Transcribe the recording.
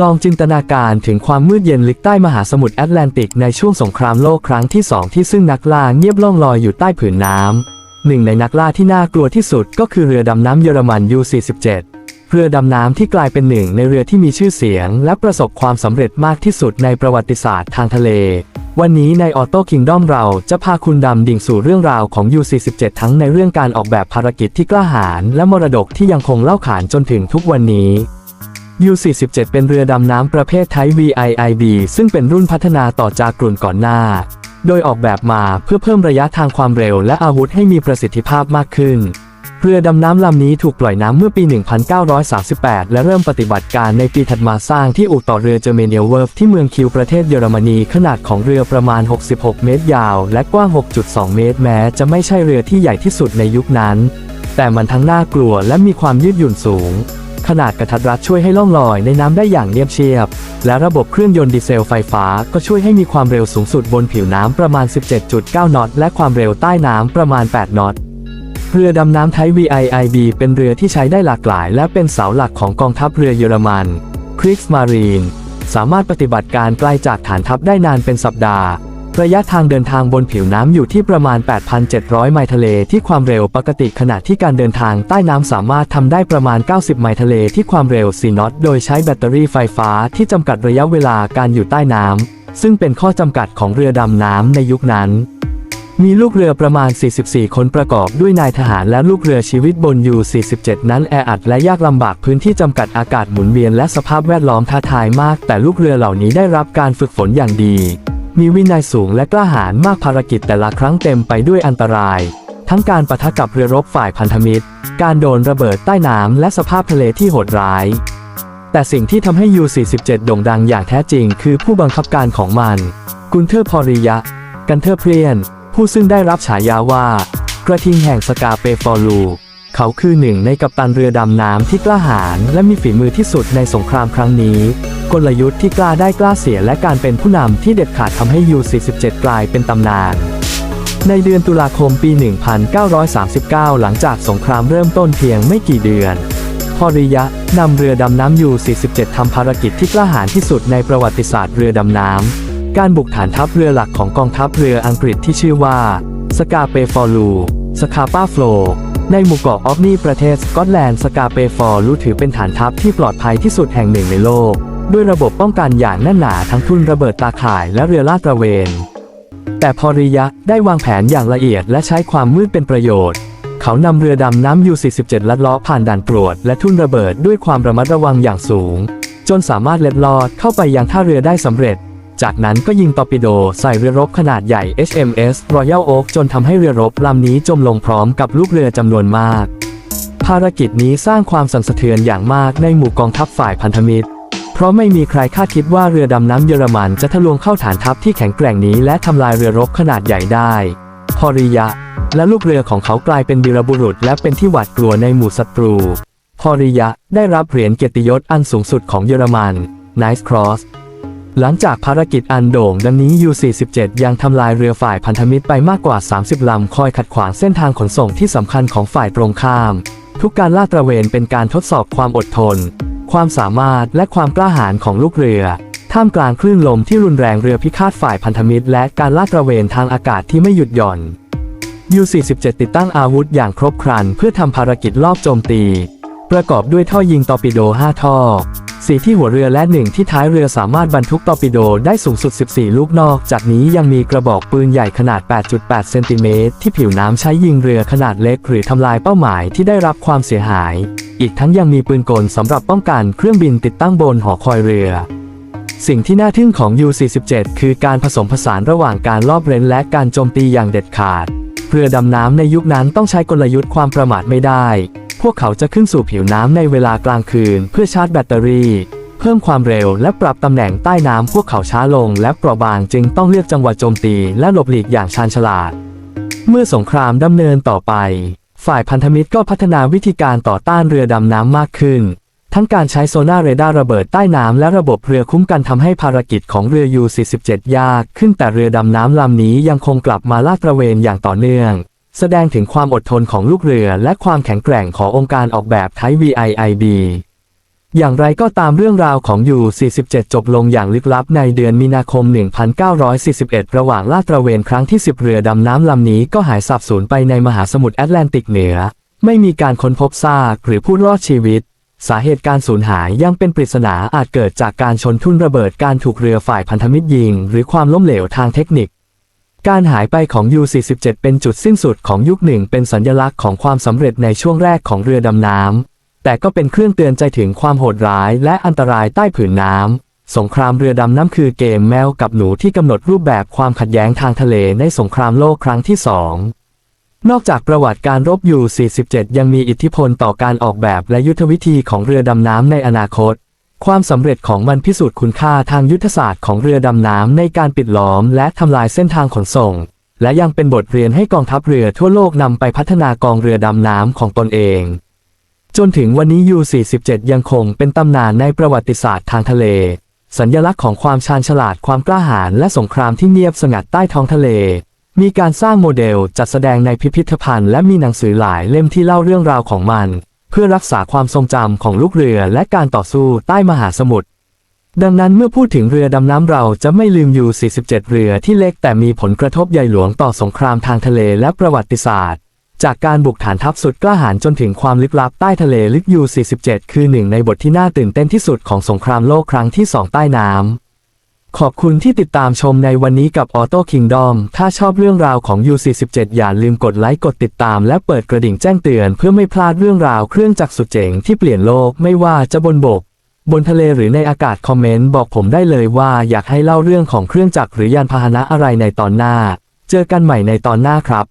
ลองจินตนาการถึงความมืดเย็นลึกใต้มหาสมุทรแอตแลนติกในช่วงสงครามโลกครั้งที่สองที่ซึ่งนักล่าเงียบล่องลอยอยู่ใต้ผืนน้ำหนึ่งในนักล่าที่น่ากลัวที่สุดก็คือเรือดำน้ำเยอรมัน U-47 เรือดำน้ำที่กลายเป็นหนึ่งในเรือที่มีชื่อเสียง และประสบความสำเร็จมากที่สุดในประวัติศาสตร์ทางทะเล วันนี้ในออโต้คิงดอมเราจะพาคุณดำดิ่งสู่เรื่องราวของ U-47 ทั้งในเรื่องการออกแบบภารกิจที่กล้าหาญและมรดกที่ยังคงเล่าขานจนถึงทุกวันนี้ U-47 เป็นเรือดำน้ำประเภทไทป์ VIIB ซึ่งเป็นรุ่นพัฒนาต่อจากกลุ่นก่อนหน้า โดยออกแบบมาเพื่อเพิ่มระยะทางความเร็วและอาวุธให้มีประสิทธิภาพมากขึ้น เรือดำน้ำลำนี้ถูกปล่อยน้ำเมื่อปี 1938 และเริ่มปฏิบัติการในปีถัดมาสร้างที่อู่ต่อเรือเจอร์เมเนียเวิร์ฟที่เมืองคิวประเทศเยอรมนีขนาดของเรือประมาณ 66 เมตรยาว และกว้าง 6.2 เมตร แม้จะไม่ใช่เรือที่ใหญ่ที่สุดในยุคนั้น แต่มันทั้งน่ากลัวและมีความยืดหยุ่นสูง ขนาดกระทัดรัดช่วยให้ล่องลอยในน้ำได้อย่างเนียบเชียบ และระบบเครื่องยนต์ดีเซลไฟฟ้าก็ช่วยให้มีความเร็วสูงสุดบนผิวน้ำประมาณ 17.9 นอตและความเร็วใต้น้ำประมาณ 8 นอตเรือดำน้ำไทย VIIB เป็นเรือที่ใช้ได้หลากหลาย และเป็นเสาหลักของกองทัพเรือเยอรมันคริกส์มารีนสามารถปฏิบัติการไกลจากฐานทัพได้นานเป็นสัปดาห์ ระยะทางเดินทางบนผิวน้ำอยู่ที่ประมาณ 8,700 ไมล์ทะเลที่ความเร็วปกติขณะที่การเดินทางใต้น้ำสามารถทำได้ประมาณ 90 ไมล์ทะเลที่ความเร็ว 4 นอต โดยใช้แบตเตอรี่ไฟฟ้าที่จำกัดระยะเวลาการอยู่ใต้น้ำซึ่งเป็นข้อจำกัดของเรือดำน้ำในยุคนั้น มีลูกเรือประมาณ 44 คนประกอบด้วยนายทหารและลูกเรือชีวิตบนยู47 นั้นแออัดและยากลำบากพื้นที่จำกัดอากาศหมุนเวียนและสภาพแวดล้อมท้าทายมาก แต่ลูกเรือเหล่านี้ได้รับการฝึกฝนอย่างดี มีวินัยสูงและกล้าหาญมากภารกิจแต่ละครั้งเต็มไปด้วยอันตราย ทั้งการปะทะกับเรือรบฝ่ายพันธมิตร การโดนระเบิดใต้น้ำและสภาพทะเลที่โหดร้าย แต่สิ่งที่ทำให้ U47 โด่งดังอย่างแท้จริง คือผู้บังคับการของมัน กุนเทอร์พอริยะ กันเทอร์เพรียน ผู้ซึ่งได้รับฉายาว่า กระทิงแห่งสกาเปฟอลู เขาคือหนึ่งในกัปตันเรือดำน้ำที่กล้าหาญและมีฝีมือที่สุดในสงครามครั้งนี้ กลยุทธ์ที่กล้าได้กล้าเสียและการเป็นผู้นำที่เด็ดขาดทำให้ U47 กลายเป็นตำนาน ในเดือนตุลาคมปี 1939 หลังจากสงครามเริ่มต้นเพียงไม่กี่เดือนพอริยะนำเรือดำน้ำยู47ทำภารกิจที่กล้าหาญที่สุดในประวัติศาสตร์เรือดำน้ำ การบุกฐานทัพเรือหลักของกองทัพเรืออังกฤษที่ชื่อว่าสกาเปฟอลูสคาปาโฟล ในหมู่เกาะออฟนีประเทศสกอตแลนด์สกาเปฟอร์ลูถือเป็นฐานทัพที่ปลอดภัยที่สุดแห่งหนึ่งในโลก ด้วยระบบป้องกันอย่างแน่นหนาทั้งทุนระเบิดตาข่ายและเรือลาดตระเวน แต่พอริยะได้วางแผนอย่างละเอียดและใช้ความมืดเป็นประโยชน์ เขานำเรือดำน้ำ U47 ลัดเลาะผ่านด่านตรวจและทุ่นระเบิดด้วยความระมัดระวังอย่างสูง จนสามารถเล็ดลอดเข้าไปยังท่าเรือได้สำเร็จ จากนั้นก็ยิงตอร์ปิโดใส่เรือรบขนาดใหญ่ HMS Royal Oak จนทำให้เรือรบลำนี้จมลงพร้อมกับลูกเรือจำนวนมาก ภารกิจนี้สร้างความสั่นสะเทือนอย่างมากในหมู่กองทัพฝ่ายพันธมิตร เพราะไม่มีใครคาดคิดว่าเรือดำน้ำเยอรมันจะทะลวงเข้าฐานทัพที่แข็งแกร่งนี้และทำลายเรือรบขนาดใหญ่ได้พอริยะ และลูกเรือของเขากลายเป็นวีรบุรุษ และเป็นที่หวาดกลัวในหมู่ศัตรูพอริยะได้รับเหรียญเกียรติยศอันสูงสุดของเยอรมัน Nice Cross หลังจากภารกิจอันโด่งดังนี้ U47 ยังทำลายเรือฝ่ายพันธมิตรไปมากกว่า 30 ลำคอยขัดขวางเส้นทางขนส่งที่สำคัญของฝ่ายตรงข้าม ทุกการลาดตระเวนเป็นการทดสอบความอดทน ความสามารถและความกล้าหาญของลูกเรือ ท่ามกลางคลื่นลมที่รุนแรงเรือพิฆาตฝ่ายพันธมิตร และการลาดตระเวนทางอากาศที่ไม่หยุดหย่อน U47 ติดตั้งอาวุธอย่างครบครัน เพื่อทำภารกิจลอบโจมตี ประกอบด้วยท่อยิงตอร์ปิโด 5 ท่อ สีที่หัวเรือและหนึ่งที่ท้ายเรือสามารถบรรทุกตอร์ปิโดได้สูงสุด 14 ลูกนอก จากนี้ยังมีกระบอกปืนใหญ่ขนาด 8.8 เซนติเมตรที่ผิวน้ำใช้ยิงเรือขนาดเล็กหรือทำลายเป้าหมายที่ได้รับความเสียหาย อีกทั้งยังมีปืนกลสำหรับป้องกันเครื่องบินติดตั้งบนหอคอยเรือสิ่งที่น่าทึ่งของ U47 คือการผสมผสานระหว่างการลอบเร้นและการโจมตีอย่างเด็ดขาด เรือดำน้ำในยุคนั้นต้องใช้กลยุทธ์ความประมาทไม่ได้ พวกเขาจะขึ้นสู่ผิวน้ำในเวลากลางคืน เพื่อชาร์จแบตเตอรี่ เพิ่มความเร็วและปรับตำแหน่งใต้น้ำพวกเขาช้าลงและเปราะบางจึงต้องเลือกจังหวะโจมตีและหลบหลีกอย่างชาญฉลาด เมื่อสงครามดำเนินต่อไป ฝ่ายพันธมิตรก็พัฒนาวิธีการต่อต้านเรือดำน้ำมากขึ้น ทั้งการใช้โซน่าเรดาร์ระเบิดใต้น้ำและระบบเรือคุ้มกันทำให้ภารกิจของเรือ U47 ยาก ขึ้นแต่เรือดำน้ำลำนี้ยังคงกลับมาลาดตระเวนอย่างต่อเนื่อง แสดงถึงความอดทนของลูกเรือและความแข็งแกร่งขององค์การออกแบบไทย VIIB อย่างไรก็ตามเรื่องราวของยู47 จบลงอย่างลึกลับในเดือนมีนาคม 1941 ระหว่างลาดตระเวนครั้งที่ 10 เรือดำน้ำลำนี้ก็หายสับสูญไปในมหาสมุทรแอตแลนติกเหนือ ไม่มีการค้นพบซากหรือผู้รอดชีวิต สาเหตุการสูญหายยังเป็นปริศนาอาจเกิดจากการชนทุ่นระเบิดการถูกเรือฝ่ายพันธมิตรยิง หรือความล้มเหลวทางเทคนิค การหายไปของ U47 เป็นจุดสิ้นสุดของยุคหนึ่งเป็นสัญลักษณ์ของความสำเร็จในช่วงแรกของเรือดำน้ำ แต่ก็เป็นเครื่องเตือนใจถึงความโหดร้ายและอันตรายใต้ผืนน้ำ สงครามเรือดำน้ำคือเกมแมวกับหนูที่กำหนดรูปแบบความขัดแย้งทางทะเลในสงครามโลกครั้งที่สองนอกจากประวัติการรบยู47 ยังมีอิทธิพลต่อการออกแบบและยุทธวิธีของเรือดำน้ำในอนาคต ความสำเร็จของมันพิสูจน์คุณค่าทางยุทธศาสตร์ของเรือดำน้ำในการปิดล้อมและทำลายเส้นทางขนส่ง และยังเป็นบทเรียนให้กองทัพเรือทั่วโลกนำไปพัฒนากองเรือดำน้ำของตนเอง จนถึงวันนี้ U47 ยังคงเป็นตำนานในประวัติศาสตร์ทางทะเล สัญลักษณ์ของความชาญฉลาดความกล้าหาญและสงครามที่เงียบสงัดใต้ท้องทะเล มีการสร้างโมเดลจัดแสดงในพิพิธภัณฑ์และมีหนังสือหลายเล่มที่เล่าเรื่องราวของมัน พื่อรักษาความทรงจำของลูกเรือและการต่อสู้ใต้มหาสมุทร ดังนั้นเมื่อพูดถึงเรือดำน้ำเราจะไม่ลืมยู47 เรือที่เล็กแต่มีผลกระทบใหญ่หลวงต่อสงครามทางทะเลและประวัติศาสตร์ จากการบุกฐานทัพสุดกล้าหาญจนถึงความลึกลับใต้ทะเลลึกยู47 คือหนึ่งในบทที่น่าตื่นเต้นที่สุดของสงครามโลกครั้งที่สองใต้น้ำ ขอบคุณที่ติดตามชมในวันนี้กับ Auto Kingdom ถ้าชอบเรื่องราวของ U47 อย่าลืมกดไลค์กดติดตามและเปิดกระดิ่งแจ้งเตือนเพื่อไม่พลาดเรื่องราวเครื่องจักรสุดเจ๋งที่เปลี่ยนโลกไม่ว่าจะบนบก บนทะเลหรือในอากาศคอมเมนต์บอกผมได้เลยว่าอยากให้เล่าเรื่องของเครื่องจักรหรือยานพาหนะอะไรในตอนหน้า เจอกันใหม่ในตอนหน้าครับ